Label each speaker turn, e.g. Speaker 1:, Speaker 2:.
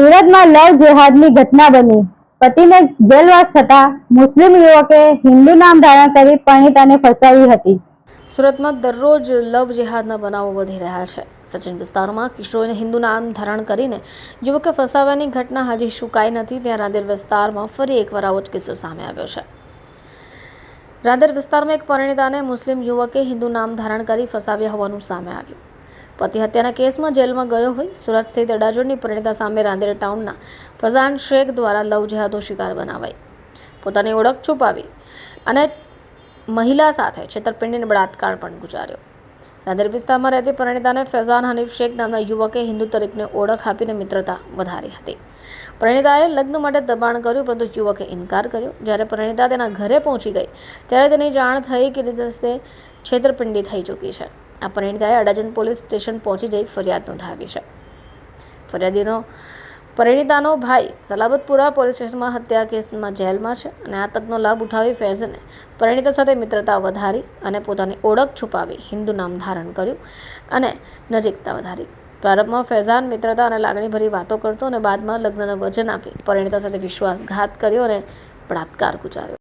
Speaker 1: સુરતમાં લવ જેહાદની ઘટના બની. પતિને જેલવાસ થતા મુસ્લિમ યુવકે હિન્દુ નામ ધારણ કરી પરિણીતાને ફસાવી હતી.
Speaker 2: સુરતમાં દરરોજ લવ જેહાદના બનાવો વધી રહ્યા છે. સચિન વિસ્તારમાં કિશોરને હિન્દુ નામ ધારણ કરીને યુવકે ફસાવવાની ઘટના હજી શુકાઈ નથી. ત્યાં રાંદેર વિસ્તારમાં ફરી એકવાર આવો જ કિસ્સો સામે આવ્યો છે. રાંદેર વિસ્તારમાં એક પરિણીતાને મુસ્લિમ યુવકે હિન્દુ નામ ધારણ કરી ફસાવ્યા હોવાનું સામે આવ્યું. પતિ હત્યાના કેસમાં જેલમાં ગયો હોય, સુરત સ્થિત અડાજોડની પરિણીતા સામે રાંદેર ટાઉનના ફઝાન શેખ દ્વારા લવ જેહાદનો શિકાર બનાવાઈ. પોતાની ઓળખ છુપાવી અને મહિલા સાથે છેતરપિંડીને બળાત્કાર પણ ગુજાર્યો. રાંદેર વિસ્તારમાં રહેતી પરિણીતાને ફેઝાન હનીફ શેખ નામના યુવકે હિન્દુ તરીફને ઓળખ આપીને મિત્રતા વધારી હતી. પરિણીતાએ લગ્ન માટે દબાણ કર્યું, પરંતુ યુવકે ઇનકાર કર્યો. જ્યારે પરિણીતા તેના ઘરે પહોંચી ગઈ, ત્યારે તેની જાણ થઈ કે રીતે છેતરપિંડી થઈ ચૂકી છે. આ પરિણીતાએ અડાજણ પોલીસ સ્ટેશન પહોંચી જઈ ફરિયાદ નોંધાવી છે. ફરિયાદીનો પરિણીતાનો ભાઈ સલાબતપુરા પોલીસ સ્ટેશનમાં હત્યા કેસમાં જેલમાં છે અને આ તકનો લાભ ઉઠાવી ફૈઝને પરિણીતા સાથે મિત્રતા વધારી અને પોતાની ઓળખ છુપાવી હિન્દુ નામ ધારણ કર્યું અને નજીકતા વધારી. પ્રારંભમાં ફૈઝાન મિત્રતા અને લાગણીભરી વાતો કરતો અને બાદમાં લગ્નને વચન આપી પરિણીતા સાથે વિશ્વાસઘાત કર્યો અને બળાત્કાર ગુજાર્યો.